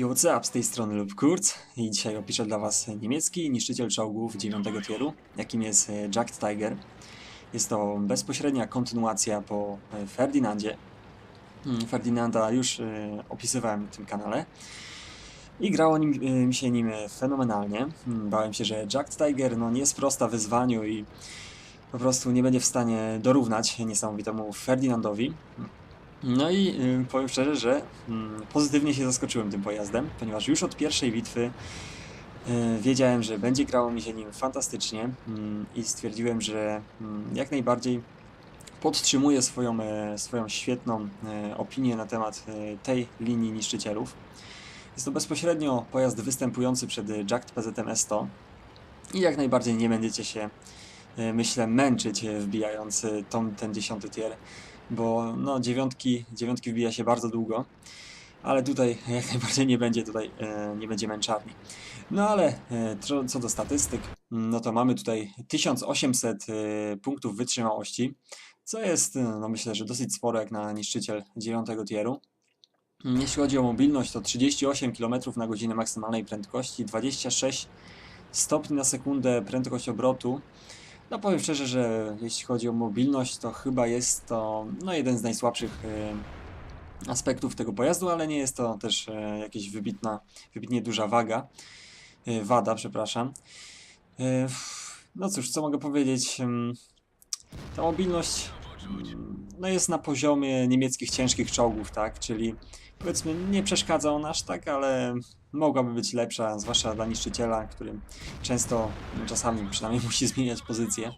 Yo, what's up? Z tej strony Lub Kurz i dzisiaj opiszę dla Was niemiecki niszczyciel czołgów 9 tieru, jakim jest e, Jack Tiger. Jest to bezpośrednia kontynuacja po e, Ferdinandzie. Mm, Ferdinanda już e, opisywałem w tym kanale i grało nim, mi się nim fenomenalnie. Mm, Bałem się, że Jack Tiger no, nie sprosta wyzwaniu i po prostu nie będzie w stanie dorównać niesamowitemu Ferdinandowi. No i y, powiem szczerze, że mm, pozytywnie się zaskoczyłem tym pojazdem, ponieważ już od pierwszej bitwy y, wiedziałem, że będzie grało mi się nim fantastycznie mm, i stwierdziłem, że mm, jak najbardziej podtrzymuję swoją, e, swoją świetną opinię na temat tej linii niszczycielów. Jest to bezpośrednio pojazd występujący przed Jacked PZM S100 i jak najbardziej nie będziecie się, myślę, męczyć wbijając tą, ten dziesiąty tier bo no, dziewiątki, dziewiątki wbija się bardzo długo, ale tutaj jak najbardziej nie będzie tutaj, e, nie będzie męczarni. No ale e, co do statystyk, no to mamy tutaj 1800 e, punktów wytrzymałości, co jest, e, no myślę, że dosyć sporo jak na niszczyciel 9 tieru. Jeśli chodzi o mobilność, to 38 km na godzinę maksymalnej prędkości, 26 stopni na sekundę prędkość obrotu. No powiem szczerze, że jeśli chodzi o mobilność, to chyba jest to no, jeden z najsłabszych e, aspektów tego pojazdu, ale nie jest to też e, jakaś wybitna, wybitnie duża waga, e, wada, przepraszam. E, no cóż, co mogę powiedzieć? Ym, Ta mobilność no, jest na poziomie niemieckich ciężkich czołgów, tak? Czyli powiedzmy nie przeszkadza on aż tak, ale mogłaby być lepsza, zwłaszcza dla niszczyciela, który często, no, czasami przynajmniej musi zmieniać pozycję.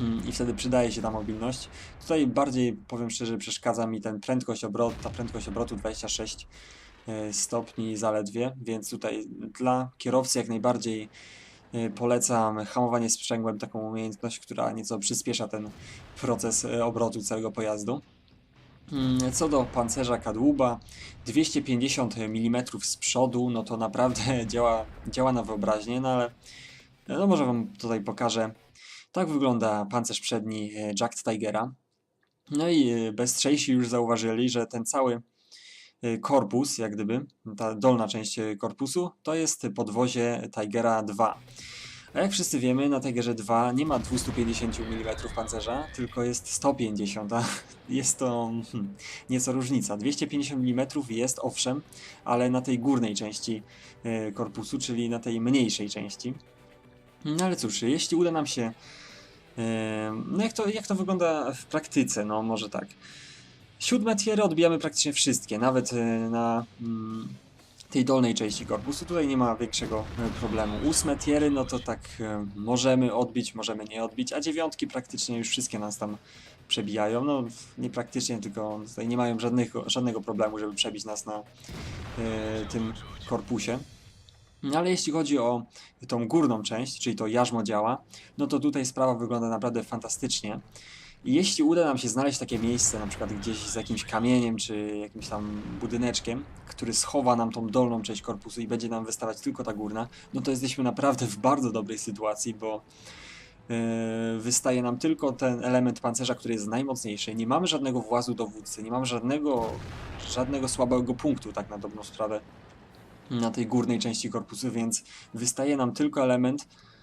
Mm, I wtedy przydaje się ta mobilność. Tutaj bardziej, powiem szczerze, przeszkadza mi ten prędkość obrotu, ta prędkość obrotu 26 e, stopni zaledwie, więc tutaj dla kierowcy jak najbardziej polecam hamowanie sprzęgłem, taką umiejętność, która nieco przyspiesza ten proces e, obrotu całego pojazdu. Mm, Co do pancerza kadłuba, 250 mm z przodu, no to naprawdę działa, działa na wyobraźnię, no ale no może Wam tutaj pokażę. Tak wygląda pancerz przedni e, Jack Tigera. No i bezstrzejsi już zauważyli, że ten cały korpus, jak gdyby, ta dolna część e, korpusu, to jest podwozie Tigera 2. A jak wszyscy wiemy, na Tigerze 2 nie ma 250 mm pancerza, tylko jest 150, a jest to hmm, nieco różnica. 250 mm jest owszem, ale na tej górnej części e, korpusu, czyli na tej mniejszej części. No ale cóż, jeśli uda nam się. No jak to, jak to wygląda w praktyce? No może tak. Siódme tiery odbijamy praktycznie wszystkie, nawet e, na mm, tej dolnej części korpusu. Tutaj nie ma większego e, problemu. Ósme tiery, no to tak e, możemy odbić, możemy nie odbić, a dziewiątki praktycznie już wszystkie nas tam przebijają. No nie praktycznie, tylko tutaj nie mają żadnego, żadnego problemu, żeby przebić nas na e, tym korpusie. No ale jeśli chodzi o tą górną część, czyli to jarzmo działa, no to tutaj sprawa wygląda naprawdę fantastycznie. I jeśli uda nam się znaleźć takie miejsce, na przykład gdzieś z jakimś kamieniem czy jakimś tam budyneczkiem, który schowa nam tą dolną część korpusu i będzie nam wystawać tylko ta górna, no to jesteśmy naprawdę w bardzo dobrej sytuacji, bo yy, wystaje nam tylko ten element pancerza, który jest najmocniejszy. Nie mamy żadnego włazu dowódcy, nie mamy żadnego, żadnego słabego punktu, tak na dobrą sprawę, na tej górnej części korpusu, więc wystaje nam tylko element, e,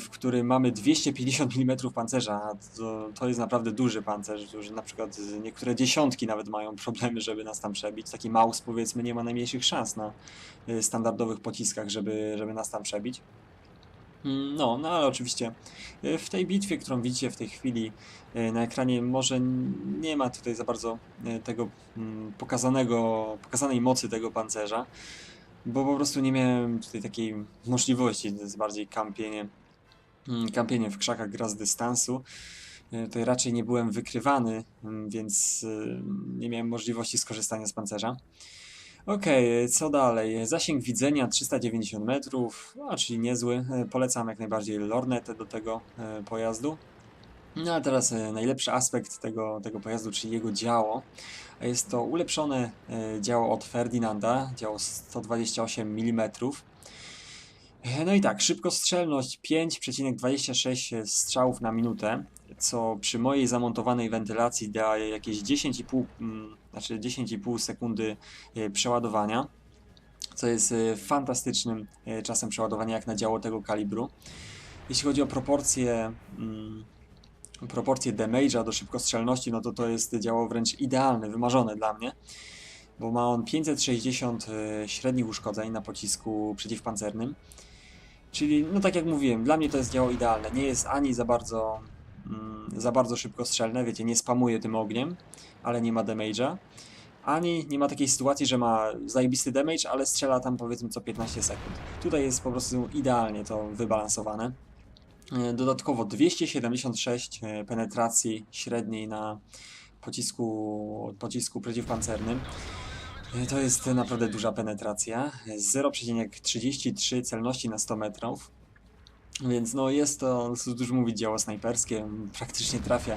w którym mamy 250 mm pancerza, to, to jest naprawdę duży pancerz, że na przykład niektóre dziesiątki nawet mają problemy, żeby nas tam przebić. Taki Maus powiedzmy nie ma najmniejszych szans na e, standardowych pociskach, żeby, żeby nas tam przebić. Mm, No, no ale oczywiście e, w tej bitwie, którą widzicie w tej chwili e, na ekranie, może nie ma tutaj za bardzo e, tego mm, pokazanego, pokazanej mocy tego pancerza, bo po prostu nie miałem tutaj takiej możliwości, to jest bardziej kampienie, mm, kampienie w krzakach gra z dystansu. E, Tutaj raczej nie byłem wykrywany, mm, więc e, nie miałem możliwości skorzystania z pancerza. Okej, co dalej? Zasięg widzenia 390 metrów, no, czyli niezły. E, Polecam jak najbardziej lornetę do tego e, pojazdu. No a teraz e, najlepszy aspekt tego, tego pojazdu, czyli jego działo. Jest to ulepszone e, działo od Ferdinanda, działo 128 mm. E, No i tak, szybkostrzelność 5,26 strzałów na minutę, co przy mojej zamontowanej wentylacji daje jakieś 10,5 mm, znaczy 10,5 sekundy przeładowania. co jest fantastycznym czasem przeładowania jak na działo tego kalibru. Jeśli chodzi o proporcje, mm, proporcje damage'a do szybkostrzelności, no to to jest działo wręcz idealne, wymarzone dla mnie, bo ma on 560 e, średnich uszkodzeń na pocisku przeciwpancernym. Czyli, no tak jak mówiłem, dla mnie to jest działo idealne. Nie jest ani za bardzo, mm, za bardzo szybkostrzelne, wiecie, nie spamuje tym ogniem, ale nie ma damage'a. Ani nie ma takiej sytuacji, że ma zajebisty damage, ale strzela tam powiedzmy co 15 sekund. Tutaj jest po prostu idealnie to wybalansowane. E, Dodatkowo 276 e, penetracji średniej na pocisku, pocisku przeciwpancernym. E, To jest naprawdę duża penetracja. 0,33 celności na 100 metrów. Więc no jest to, co dużo mówić, działo snajperskie. Praktycznie trafia.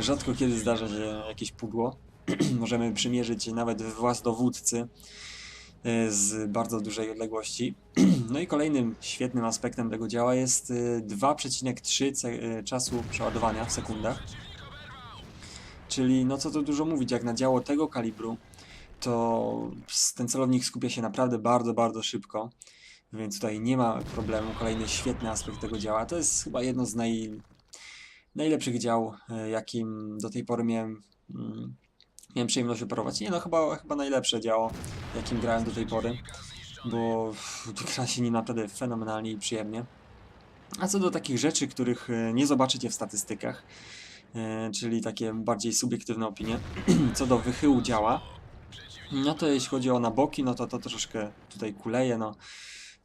Rzadko kiedy zdarza się jakieś pudło. Możemy przymierzyć nawet włas dowódcy z bardzo dużej odległości. No i kolejnym świetnym aspektem tego działa jest e, 2,3 ce- e, czasu przeładowania w sekundach. Czyli no co tu dużo mówić, jak na działo tego kalibru, to ten celownik skupia się naprawdę bardzo, bardzo szybko, więc tutaj nie ma problemu. Kolejny świetny aspekt tego działa. To jest chyba jedno z naj, najlepszych dział, jakim do tej pory miałem, mm, miałem przyjemność operować. Nie no, chyba, chyba najlepsze działo, jakim grałem do tej pory, bo gra się nim naprawdę fenomenalnie i przyjemnie. A co do takich rzeczy, których e, nie zobaczycie w statystykach, e, czyli takie bardziej subiektywne opinie, co do wychyłu działa, no to jeśli chodzi o na boki, no to to troszeczkę tutaj kuleje, no.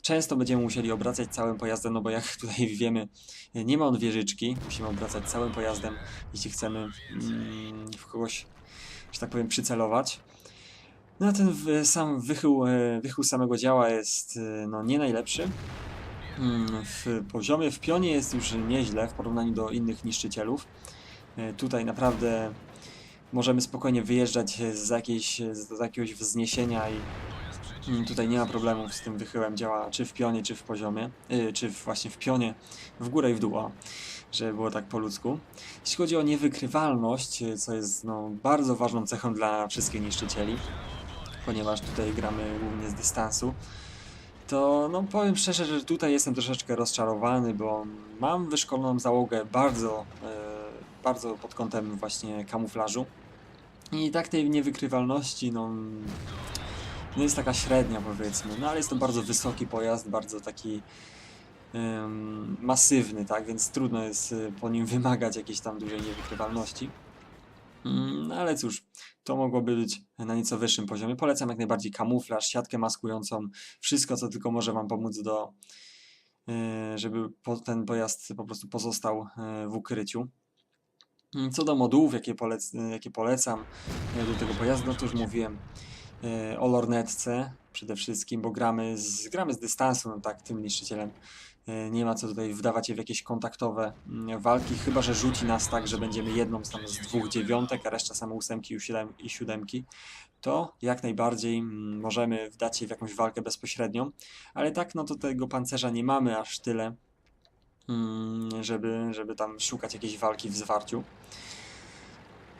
Często będziemy musieli obracać całym pojazdem, no bo jak tutaj wiemy, nie ma on wieżyczki, musimy obracać całym pojazdem, jeśli chcemy mm, w kogoś, że tak powiem, przycelować. No ten sam wychył, e, wychył samego działa jest e, no, nie najlepszy. Mm, W poziomie, w pionie jest już nieźle w porównaniu do innych niszczycielów. E, Tutaj naprawdę możemy spokojnie wyjeżdżać z, jakiejś, z, jakiegoś wzniesienia i mm, tutaj nie ma problemów z tym wychyłem działa czy w pionie, czy w poziomie, czy właśnie w pionie, w górę i w dół, żeby było tak po ludzku. Jeśli chodzi o niewykrywalność, co jest no, bardzo ważną cechą dla wszystkich niszczycieli, ponieważ tutaj gramy głównie z dystansu, to no powiem szczerze, że tutaj jestem troszeczkę rozczarowany, bo mam wyszkoloną załogę bardzo, e, bardzo pod kątem właśnie kamuflażu. I tak tej niewykrywalności, no, no jest taka średnia powiedzmy, no ale jest to bardzo wysoki pojazd, bardzo taki masywny, tak, więc trudno jest e, po nim wymagać jakiejś tam dużej niewykrywalności. Mm, No ale cóż, to mogłoby być na nieco wyższym poziomie. Polecam jak najbardziej kamuflaż, siatkę maskującą, wszystko co tylko może Wam pomóc do, e, żeby ten pojazd po prostu pozostał e, w ukryciu. Mm, Co do modułów, jakie, polec, jakie polecam e, do tego pojazdu, no to już mówiłem e, o lornetce przede wszystkim, bo gramy z, gramy z dystansu, no tak, tym niszczycielem. E, Nie ma co tutaj wdawać się w jakieś kontaktowe mm, walki, chyba że rzuci nas tak, że będziemy jedną z, tam z dwóch dziewiątek, a reszta same ósemki i siódem, i siódemki. To jak najbardziej mm, możemy wdać się w jakąś walkę bezpośrednią, ale tak, no to tego pancerza nie mamy aż tyle, mm, żeby, żeby tam szukać jakiejś walki w zwarciu.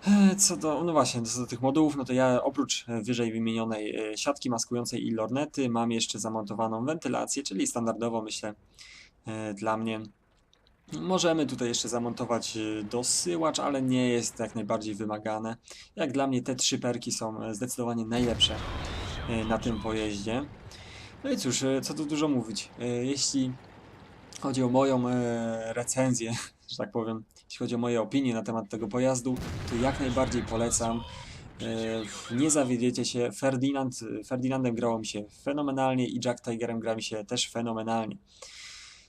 E, Co do, no właśnie, co do tych modułów, no to ja oprócz e, wyżej wymienionej e, siatki maskującej i lornety mam jeszcze zamontowaną wentylację, czyli standardowo myślę dla mnie. Możemy tutaj jeszcze zamontować dosyłacz, ale nie jest jak najbardziej wymagane. Jak dla mnie te trzy perki są zdecydowanie najlepsze na tym pojeździe. No i cóż, co tu dużo mówić. Jeśli chodzi o moją recenzję, że tak powiem, jeśli chodzi o moje opinie na temat tego pojazdu, to jak najbardziej polecam. E, Nie zawiedziecie się. Ferdinand, Ferdinandem grało mi się fenomenalnie i Jack Tigerem gra mi się też fenomenalnie.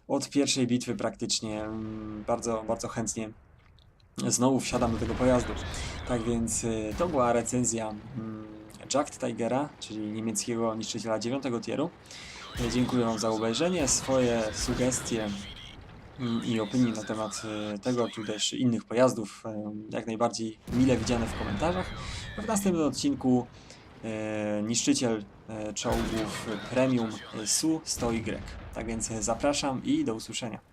Od pierwszej bitwy praktycznie mm, bardzo, bardzo chętnie znowu wsiadam do tego pojazdu. Tak więc e, to była recenzja mm, Jack Tigera, czyli niemieckiego niszczyciela 9 tieru. E, Dziękuję Wam za obejrzenie. Swoje sugestie i opinie na temat e, tego, czy też innych pojazdów, e, jak najbardziej mile widziane w komentarzach. W następnym odcinku e, niszczyciel czołgów premium e, Su-100Y. Tak więc zapraszam i do usłyszenia.